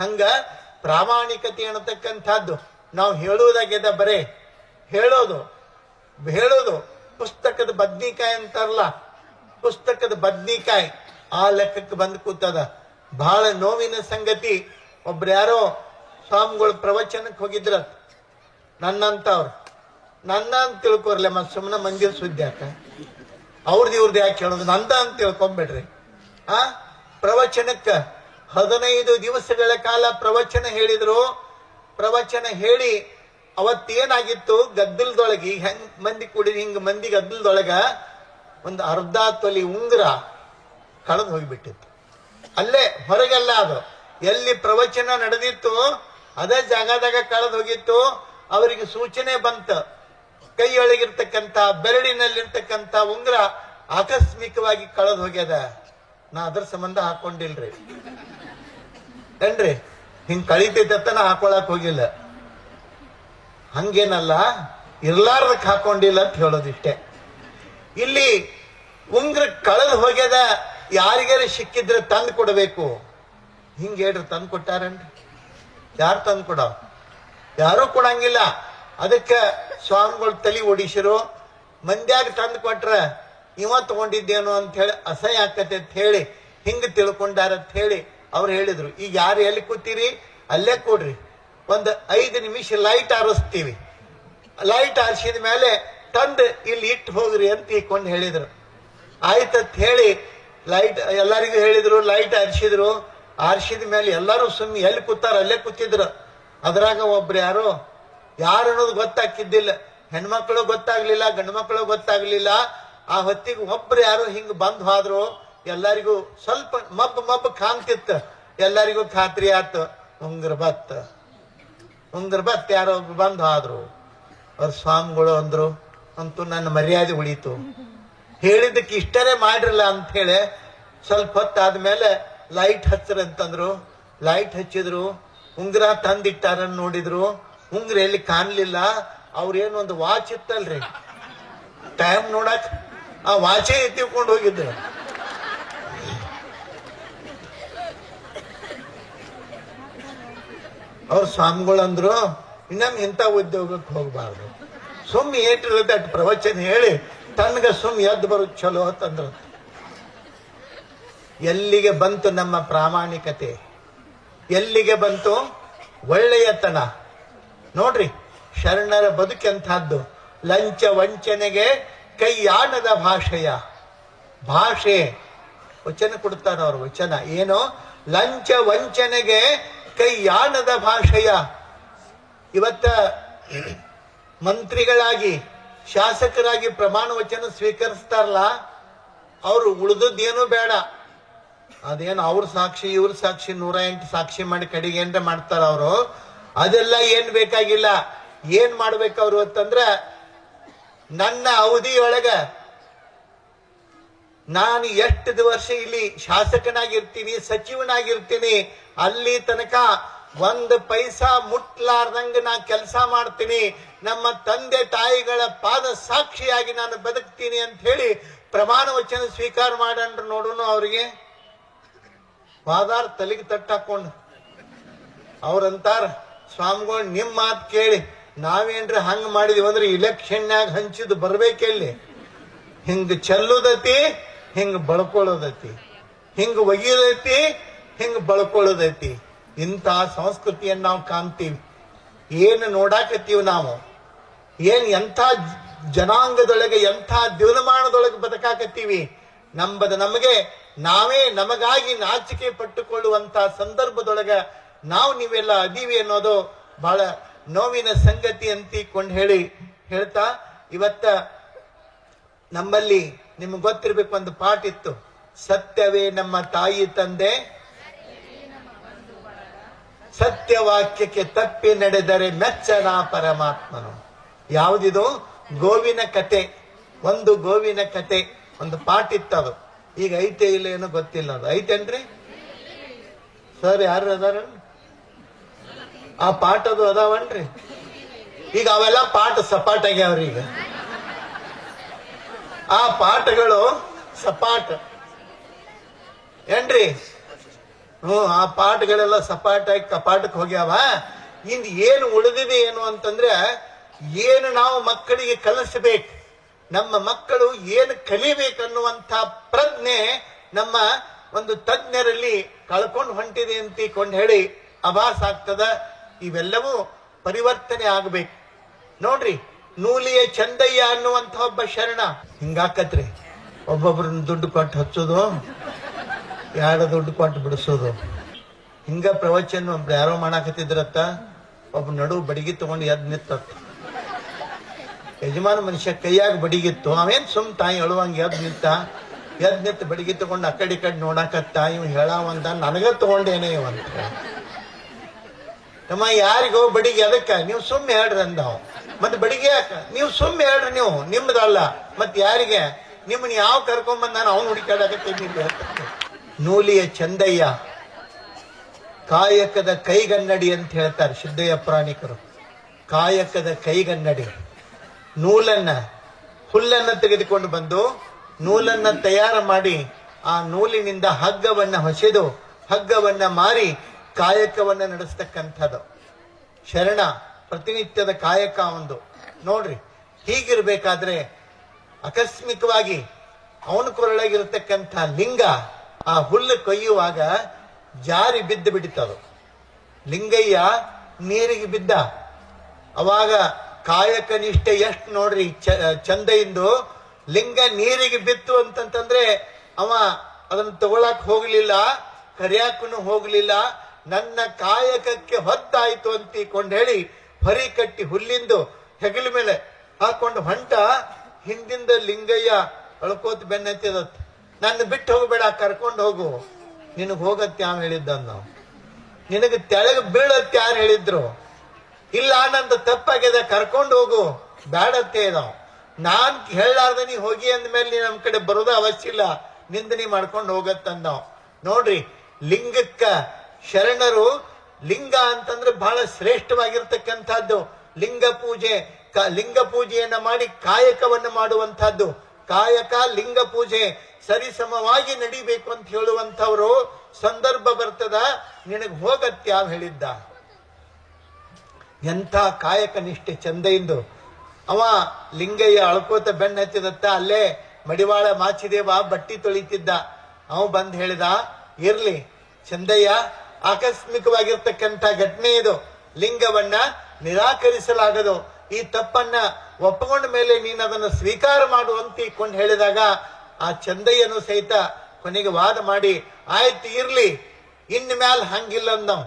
ಹಂಗ ಪ್ರಾಮಾಣಿಕತೆ ಅನ್ನತಕ್ಕಂಥದ್ದು. ನಾವು ಹೇಳುವುದಾಗ್ಯದ ಬರೇ, ಹೇಳೋದು ಹೇಳೋದು ಪುಸ್ತಕದ ಬದ್ನಿಕಾಯಿ ಅಂತಾರಲ್ಲ, ಪುಸ್ತಕದ ಬದ್ನಿಕಾಯಿ. ಆ ಲೆಕ್ಕಕ್ಕೆ ಬಂದು ಕೂತದ. ಬಹಳ ನೋವಿನ ಸಂಗತಿ. ಒಬ್ರು ಯಾರೋ ಸ್ವಾಮಿಗಳು ಪ್ರವಚನಕ್ಕೆ ಹೋಗಿದ್ರ. ನನ್ನಂತವ್ರು. ನನ್ನ ಅಂತ ತಿಳ್ಕೊರ್ಲೆ ಮತ್ ಸುಮ್ಮನೆ ಮಂದಿರ ಸುದ್ದಿ ಆತ. ಅವ್ರದ್ದು ಇವ್ರದ್ದು ಯಾಕೆ ಹೇಳೋದು? ನಂದ ಅಂತ ತಿಳ್ಕೊಂಬೇಡ್ರಿ. ಆ? ಪ್ರವಚನಕ್ಕ ಹದಿನೈದು ದಿವಸಗಳ ಕಾಲ ಪ್ರವಚನ ಹೇಳಿದ್ರು. ಪ್ರವಚನ ಹೇಳಿ ಅವತ್ತೇನಾಗಿತ್ತು? ಗದ್ದಲದೊಳಗೆ ಹೆಂಗ್ ಮಂದಿ ಕುಡಿ, ಹಿಂಗ ಮಂದಿ ಗದ್ದಲದೊಳಗ ಒಂದು ಅರ್ಧ ತೊಲಿ ಉಂಗುರ ಕಳೆದು ಹೋಗಿಬಿಟ್ಟಿತ್ತು. ಅಲ್ಲೇ ಹೊರಗೆಲ್ಲ ಅದು. ಎಲ್ಲಿ ಪ್ರವಚನ ನಡೆದಿತ್ತು? ಅದೇ ಜಾಗದಾಗ ಕಳೆದು ಹೋಗಿತ್ತು. ಅವರಿಗೆ ಸೂಚನೆ ಬಂತ. ಕೈಯೊಳಗಿರ್ತಕ್ಕಂಥ, ಬೆರಳಿನಲ್ಲಿರ್ತಕ್ಕಂಥ ಉಂಗುರ ಆಕಸ್ಮಿಕವಾಗಿ ಕಳೆದು ಹೋಗ್ಯದ. ನಾ ಅದ್ರ ಸಂಬಂಧ ಹಾಕೊಂಡಿಲ್ರಿ. ಏನ್ರಿ? ಹಿಂಗ್ ಕಳಿತೈತ ನಾ ಹಾಕೊಳಕ್ ಹೋಗಿಲ್ಲ. ಹಂಗೇನಲ್ಲ, ಇರ್ಲಾರ್ದಕ್ ಹಾಕೊಂಡಿಲ್ಲ ಅಂತ ಹೇಳೋದಿಷ್ಟೇ. ಇಲ್ಲಿ ಉಂಗ್ರ ಕಳೆದು ಹೋಗ್ಯದ, ಯಾರಿಗಾರ ಸಿಕ್ಕಿದ್ರೆ ತಂದು ಕೊಡಬೇಕು. ಹಿಂಗ ಹೇಳ್ರಿ, ತಂದು ಕೊಟ್ಟಾರನ್ರಿ? ಯಾರು ತಂದು ಕೊಡ? ಯಾರು ಕೊಡಂಗಿಲ್ಲ. ಅದಕ್ಕೆ ಸ್ವಾಮಿಗಳು ತಲೆ ಓಡಿಸಿರು. ಮಂದ್ಯಾಗ ತಂದು ಕೊಟ್ರ, ಇವ ತಗೊಂಡಿದ್ದೇನು ಅಂತ ಹೇಳಿ ಅಸಹ್ಯ ಆಕತೆ ಅಂತ ಹೇಳಿ ಹಿಂಗ ತಿಳ್ಕೊಂಡಾರ ಅಂತ ಹೇಳಿ ಅವ್ರು ಹೇಳಿದ್ರು, ಈಗ ಯಾರು ಎಲ್ಲಿ ಕೂತೀರಿ? ಅಲ್ಲೇ ಕೊಡ್ರಿ. ಒಂದು ಐದು ನಿಮಿಷ ಲೈಟ್ ಆರಿಸ್ತೀವಿ. ಲೈಟ್ ಆರಿಸಿದ ಮೇಲೆ ತಂದು ಇಲ್ಲಿ ಇಟ್ಟು ಹೋಗ್ರಿ ಅಂತ ಈಕೊಂಡು ಹೇಳಿದ್ರು. ಆಯ್ತಂತ ಹೇಳಿ ಲೈಟ್, ಎಲ್ಲರಿಗೂ ಹೇಳಿದ್ರು, ಲೈಟ್ ಆರಿಸಿದ್ರು. ಆರಿಸಿದ ಮೇಲೆ ಎಲ್ಲರೂ ಸುಮ್ಮನೆ ಎಲ್ಲಿ ಕೂತಾರ ಅಲ್ಲೇ ಕೂತಿದ್ರು. ಅದ್ರಾಗ ಒಬ್ರು ಯಾರು ಯಾರು ಅನ್ನೋದು ಗೊತ್ತಾಕಿದ್ದಿಲ್ಲ ಹೆಣ್ಮಕ್ಳು ಗೊತ್ತಾಗ್ಲಿಲ್ಲ ಗಂಡು ಮಕ್ಕಳು ಗೊತ್ತಾಗ್ಲಿಲ್ಲ. ಆ ಹೊತ್ತಿಗೆ ಒಬ್ರು ಯಾರು ಹಿಂಗ್ ಬಂದ್ ಹೋದ್ರು. ಎಲ್ಲರಿಗೂ ಸ್ವಲ್ಪ ಮಬ್ಬ ಮಬ್ಬ ಕಾಣ್ತಿತ್ತ. ಎಲ್ಲರಿಗೂ ಖಾತ್ರಿ ಆತು ಉಂಗ್ರ ಬತ್ತ. ಉಂಗ್ರ ಬತ್ ಯಾರೋ ಒಬ್ರು ಬಂದು ಆದ್ರು ಅವ್ರ ಸ್ವಾಮಿಗಳು ಅಂದ್ರು, ಅಂತೂ ನನ್ನ ಮರ್ಯಾದೆ ಉಳಿತು. ಹೇಳಿದ್ದಕ್ಕೆ ಇಷ್ಟರೇ ಮಾಡಿರಲ್ಲ ಅಂತ ಹೇಳಿ ಸ್ವಲ್ಪ ಹೊತ್ತಾದ್ಮೇಲೆ ಲೈಟ್ ಹಚ್ಚರ ಅಂತಂದ್ರು. ಲೈಟ್ ಹಚ್ಚಿದ್ರು. ಉಂಗ್ರ ತಂದಿಟ್ಟಾರ ನೋಡಿದ್ರು. ಉಂಗ್ರ ಎಲ್ಲಿ ಕಾಣ್ಲಿಲ್ಲ. ಅವ್ರೇನು ಒಂದು ವಾಚ್ ಇತ್ತಲ್ರಿ. ಟೈಮ್ ನೋಡಕ್ ಆ ವಾಚೇ ಎತ್ತಿಕೊಂಡು ಹೋಗಿದ್ರು. ಅವ್ರ ಸ್ವಾಮಿಗಳಂದ್ರು ಇನ್ನೊಮ್ಮೆ ಇಂಥ ಉದ್ಯೋಗಕ್ಕೆ ಹೋಗಬಾರ್ದು. ಸುಮ್ ಏಟಿರುತ್ತೆ ಅಟ್ ಪ್ರವಚನ ಹೇಳಿ, ತನ್ಗ ಸುಮ್ ಎದ್ದು ಬರೋದು ಚಲೋ ಅಂತಂದ್ರು. ಎಲ್ಲಿಗೆ ಬಂತು ನಮ್ಮ ಪ್ರಾಮಾಣಿಕತೆ? ಎಲ್ಲಿಗೆ ಬಂತು? ಒಳ್ಳೆಯತನ. ನೋಡ್ರಿ, ಶರಣರ ಬದುಕೆಂಥದ್ದು. ಲಂಚ ವಂಚನೆಗೆ ಕೈಯಾಣದ ಭಾಷೆಯ. ಭಾಷೆ. ವಚನ ಕೊಡ್ತಾರ ಅವ್ರ, ವಚನ. ಏನು? ಲಂಚ ವಂಚನೆಗೆ ಕೈಯಾಣದ ಭಾಷೆಯ ಇವತ್ತ ಮಂತ್ರಿಗಳಾಗಿ, ಶಾಸಕರಾಗಿ ಪ್ರಮಾಣ ವಚನ ಸ್ವೀಕರಿಸ್ತಾರಲ್ಲ, ಅವರು ಉಳಿದದ್ದೇನು ಬೇಡ. ಅದೇನು ಅವ್ರ ಸಾಕ್ಷಿ, ಇವ್ರ ಸಾಕ್ಷಿ, ನೂರ ಎಂಟು ಸಾಕ್ಷಿ ಮಾಡಿ ಕಡೆಗೆ ಏನ್ರ ಮಾಡ್ತಾರ ಅವರು? ಅದೆಲ್ಲ ಏನ್ ಬೇಕಾಗಿಲ್ಲ. ಏನ್ ಮಾಡ್ಬೇಕು ಅವರು ಅಂತಂದ್ರ, ನನ್ನ ಅವಧಿಯೊಳಗ ನಾನು ಎಷ್ಟು ವರ್ಷ ಇಲ್ಲಿ ಶಾಸಕನಾಗಿರ್ತೀನಿ, ಸಚಿವನಾಗಿರ್ತೀನಿ, ಅಲ್ಲಿ ತನಕ ಒಂದು ಪೈಸಾ ಮುಟ್ಲಾರ್ದಂಗ ನಾ ಕೆಲಸ ಮಾಡ್ತೀನಿ, ನಮ್ಮ ತಂದೆ ತಾಯಿಗಳ ಪಾದ ಸಾಕ್ಷಿಯಾಗಿ ನಾನು ಬದುಕ್ತೀನಿ ಅಂತ ಹೇಳಿ ಪ್ರಮಾಣ ವಚನ ಸ್ವೀಕಾರ ಮಾಡಂಡ್ರು ನೋಡೋನು ಅವ್ರಿಗೆ. ವಾದಾರ್ ತಲೆಗೆ ತಟ್ಟಾಕೊಂಡು ಅವ್ರಂತಾರ, ಸ್ವಾಮಿಗಳು, ನಿಮ್ ಮಾತು ಕೇಳಿ, ನಾವೇನ್ರ ಹಂಗ ಮಾಡಿದೀವಿ ಅಂದ್ರೆ ಇಲೆಕ್ಷನ್ಯಾಗ ಹಂಚಿದ್ ಬರ್ಬೇಕೆಲ್ಲಿ ಹಿಂಗ ಚೆಲ್ಲುದತಿ ಹಿಂಗ ಬಳ್ಕೊಳ್ಳೋದೈತಿ. ಹಿಂಗ ಒಗಿಯೋದೈತಿ, ಹಿಂಗ ಬಳ್ಕೊಳ್ಳೋದೈತಿ. ಇಂಥ ಸಂಸ್ಕೃತಿಯನ್ನ ನಾವು ಕಾಣ್ತೀವಿ. ಏನು ನೋಡಾಕತ್ತೀವಿ ನಾವು? ಏನ್ ಎಂಥ ಜನಾಂಗದೊಳಗೆ, ಎಂಥ ದಿನಮಾನದೊಳಗೆ ಬದುಕಾಕತ್ತೀವಿ? ನಂಬದ ನಮಗೆ, ನಾವೇ ನಮಗಾಗಿ ನಾಚಿಕೆ ಪಟ್ಟುಕೊಳ್ಳುವಂತ ಸಂದರ್ಭದೊಳಗೆ ನಾವು ನೀವೆಲ್ಲ ಅದೀವಿ ಅನ್ನೋದು ಬಹಳ ನೋವಿನ ಸಂಗತಿ ಅಂತಿಕೊಂಡು ಹೇಳಿ ಹೇಳ್ತಾ, ಇವತ್ತ ನಮ್ಮಲ್ಲಿ ನಿಮ್ಗೆ ಗೊತ್ತಿರ್ಬೇಕು ಒಂದು ಪಾಠ ಇತ್ತು. ಸತ್ಯವೇ ನಮ್ಮ ತಾಯಿ ತಂದೆ. ಸತ್ಯವಾಕ್ಯಕ್ಕೆ ತಪ್ಪಿ ನಡೆದರೆ ಮೆಚ್ಚನ ಪರಮಾತ್ಮನು. ಯಾವುದಿದು? ಗೋವಿನ ಕತೆ. ಒಂದು ಗೋವಿನ ಕತೆ. ಒಂದು ಪಾಠ ಇತ್ತು ಅದು. ಈಗ ಐತೆ ಇಲ್ಲ ಏನೋ ಗೊತ್ತಿಲ್ಲ ಅದು. ಐತೇನ್ರಿ ಸರ್ ಯಾರು ಅದಾರ? ಆ ಪಾಠದು ಅದಾವನ್ರಿ? ಈಗ ಅವೆಲ್ಲ ಪಾಠ ಸಪಾಟ ಆಗ್ಯಾವ್ರಿ ಈಗ ಆ ಪಾಠಗಳು ಸಪಾಟ. ಏನ್ರಿ? ಹ್ಞೂ, ಆ ಪಾಠಗಳೆಲ್ಲ ಸಪಾಟಾಗಿ ಕಪಾಟಕ್ಕೆ ಹೋಗ್ಯಾವ. ಇಂದು ಏನು ಉಳಿದಿದೆ ಏನು ಅಂತಂದ್ರೆ, ಏನು ನಾವು ಮಕ್ಕಳಿಗೆ ಕಲಿಸಬೇಕು, ನಮ್ಮ ಮಕ್ಕಳು ಏನು ಕಲಿಬೇಕನ್ನುವಂಥ ಪ್ರಜ್ಞೆ ನಮ್ಮ ಒಂದು ತಜ್ಞರಲ್ಲಿ ಕಳ್ಕೊಂಡು ಹೊಂಟಿದೆ ಅಂತ ಕೊಂಡು ಹೇಳಿ ಅಭಾಸ ಆಗ್ತದ. ಇವೆಲ್ಲವೂ ಪರಿವರ್ತನೆ ಆಗಬೇಕು. ನೋಡ್ರಿ ನೂಲಿಯ ಚಂದಯ್ಯ ಅನ್ನುವಂತ ಒಬ್ಬ ಶರಣ. ಹಿಂಗಾಕತ್ರಿ. ಒಬ್ಬೊಬ್ರನ್ನ ದುಡ್ಡು ಕೊಟ್ಟು ಹಚ್ಚೋದು ಎರಡು ದುಡ್ಡು ಕೊಟ್ಟು ಬಿಡಿಸೋದು. ಹಿಂಗ ಪ್ರವಚನ ಒಬ್ರು ಯಾರೋ ಮಾಡಾಕತ್ತಿದ್ರತ್ತ, ಒಬ್ಬ ನಡು ಬಡಿಗೆ ತಗೊಂಡು ಎದ್ ನಿತ್ತತ್ತ ಯಜಮಾನ ಮನುಷ್ಯ ಕೈಯಾಗ ಬಡಿಗಿತ್ತು ಅವೇನ್ ಸುಮ್ ತಾಯಿ ಅಳುವಂಗ ಎದ್ ನಿಂತ ಎದ್ ನಿಂತ ಬಡಿಗೆ ತಗೊಂಡು ಅಕ್ಕಡಿ ಕಡೆ ನೋಡಾಕತ್ತ ಇವ್ ಹೇಳಾವಂದ ನನಗ ತಗೊಂಡೇನೆ ಇವಂತ. ತಮ್ಮ ಯಾರಿಗೋ ಬಡಿಗೆ ಅದಕ್ಕ, ನೀವು ಸುಮ್ಮನೆ ಹೇಳ್ರಿ ಅಂದವ್ ಮತ್ತೆ ಬಡಿಗೆ ನೀವು ಸುಮ್ಮ ಹೇಳ್ರಿ ನೀವು ನಿಮ್ದಲ್ಲ ಮತ್ತೆ ಯಾರಿಗೆ? ನಿಮ್ಮನ್ನ ಯಾವ ಕರ್ಕೊಂಬಂದ್ ನಾನು ಅವ್ನು ಹುಡುಕಾಡಕತ್ತೀನಿ ನೂಲಿಯ ಚಂದಯ್ಯ ಕಾಯಕದ ಕೈಗನ್ನಡಿ ಅಂತ ಹೇಳ್ತಾರೆ ಸಿದ್ದಯ್ಯ ಪ್ರಾಣಿಕರು. ಕಾಯಕದ ಕೈಗನ್ನಡಿ. ನೂಲನ್ನ, ಹುಲ್ಲನ್ನ ತೆಗೆದುಕೊಂಡು ಬಂದು ನೂಲನ್ನ ತಯಾರು ಮಾಡಿ ಆ ನೂಲಿನಿಂದ ಹಗ್ಗವನ್ನ ಹೊಸೆದು, ಹಗ್ಗವನ್ನ ಮಾರಿ ಕಾಯಕವನ್ನ ನಡೆಸ್ತಕ್ಕಂಥದ್ದು. ಶರಣ ಪ್ರತಿನಿತ್ಯದ ಕಾಯಕ ಒಂದು. ನೋಡ್ರಿ, ಹೀಗಿರ್ಬೇಕಾದ್ರೆ ಆಕಸ್ಮಿಕವಾಗಿ ಅವನ ಕೊರಳಾಗಿರತಕ್ಕಂಥ ಲಿಂಗ ಆ ಹುಲ್ಲು ಕೊಯ್ಯುವಾಗ ಜಾರಿ ಬಿದ್ದು ಬಿಡಿತದು ಲಿಂಗಯ್ಯ ನೀರಿಗೆ ಬಿದ್ದ. ಅವಾಗ ಕಾಯಕ ನಿಷ್ಠೆ ಎಷ್ಟು ನೋಡ್ರಿ, ಚ- ಇಂದು ಲಿಂಗ ನೀರಿಗೆ ಬಿತ್ತು ಅಂತಂತಂದ್ರೆ ಅವ ಅದನ್ನ ತಗೊಳಕ್ ಹೋಗ್ಲಿಲ್ಲ, ಕರಿಯಾಕನು ಹೋಗ್ಲಿಲ್ಲ, ನನ್ನ ಕಾಯಕಕ್ಕೆ ಹೊತ್ತಾಯ್ತು ಅಂತ ಹೇಳಿ ಹೊರಿ ಕಟ್ಟಿ ಹುಲ್ಲಿಂದು ಹೆಗಲ ಮೇಲೆ ಹಾಕೊಂಡು ಹೊಂಟ ಹಿಂದಿಂದ ಲಿಂಗಯ್ಯ ಅಳ್ಕೋತ ಬೆನ್ನತ್ತಿದತ್ ನನ್ನ ಬಿಟ್ಟು ಹೋಗಬೇಡ, ಕರ್ಕೊಂಡು ಹೋಗು. ನಿನಗ್ ಹೋಗತ್ತೆ ಅವ್ನು ಹೇಳಿದ್ದ ನಾವು. ನಿನಗೆ ತೆಳಗ ಬೀಳತ್ತೆ ಯಾರು ಹೇಳಿದ್ರು. ಇಲ್ಲ, ನಂದು ತಪ್ಪಾಗಿದೆ, ಕರ್ಕೊಂಡು ಹೋಗು. ಬೇಡತ್ತೆ ನಾವು. ನಾನ್ ಹೇಳಾರ್ದ ನೀ ಹೋಗಿ ಅಂದ್ಮೇಲೆ ನೀ ನಮ್ ಕಡೆ ಬರೋದ ಅವಶ್ಯ ಇಲ್ಲ. ನಿಂದನಿ ಮಾಡ್ಕೊಂಡು ಹೋಗತ್ತಂದ ನೋಡ್ರಿ, ಲಿಂಗಕ್ಕ ಶರಣರು ಲಿಂಗ ಅಂತಂದ್ರೆ ಬಹಳ ಶ್ರೇಷ್ಠವಾಗಿರ್ತಕ್ಕಂಥದ್ದು. ಲಿಂಗ ಪೂಜೆ ಲಿಂಗ ಪೂಜೆಯನ್ನ ಮಾಡಿ ಕಾಯಕವನ್ನು ಮಾಡುವಂತಹದ್ದು ಕಾಯಕ, ಲಿಂಗ ಪೂಜೆ ಸರಿಸಮವಾಗಿ ನಡಿಬೇಕು ಅಂತ ಹೇಳುವಂಥವ್ರು ಸಂದರ್ಭ ಬರ್ತದ. ನಿನಗೆ ಹೋಗತ್ಯ ಹೇಳಿದ್ದ. ಎಂಥ ಕಾಯಕ ನಿಷ್ಠೆ ಚಂದೆಯಿಂದ. ಅವ ಲಿಂಗಯ್ಯ ಅಳ್ಕೋತ ಬೆನ್ನ ಹಚ್ಚಿದತ್ತ, ಅಲ್ಲೇ ಮಡಿವಾಳ ಮಾಚಿದೇವ ಬಟ್ಟಿ ತೊಳಿತಿದ್ದ. ಅವ ಬಂದ್ ಹೇಳಿದ, ಇರ್ಲಿ ಚಂದಯ್ಯ ಆಕಸ್ಮಿಕವಾಗಿರ್ತಕ್ಕಂಥ ಘಟನೆ ಇದು. ಲಿಂಗವನ್ನ ನಿರಾಕರಿಸಲಾಗದು. ಈ ತಪ್ಪನ್ನ ಒಪ್ಪಿಕೊಂಡ ಮೇಲೆ ನೀನು ಅದನ್ನು ಸ್ವೀಕಾರ ಮಾಡು ಅಂತ ಹೇಳಿದಾಗ ಆ ಚಂದಯ್ಯನು ಸಹಿತ ಕೊನೆಗೆ ವಾದ ಮಾಡಿ, ಆಯ್ತು, ಇರ್ಲಿ. ಇನ್ ಮ್ಯಾಲ ಹಂಗಿಲ್ಲ ಅಂದವ್.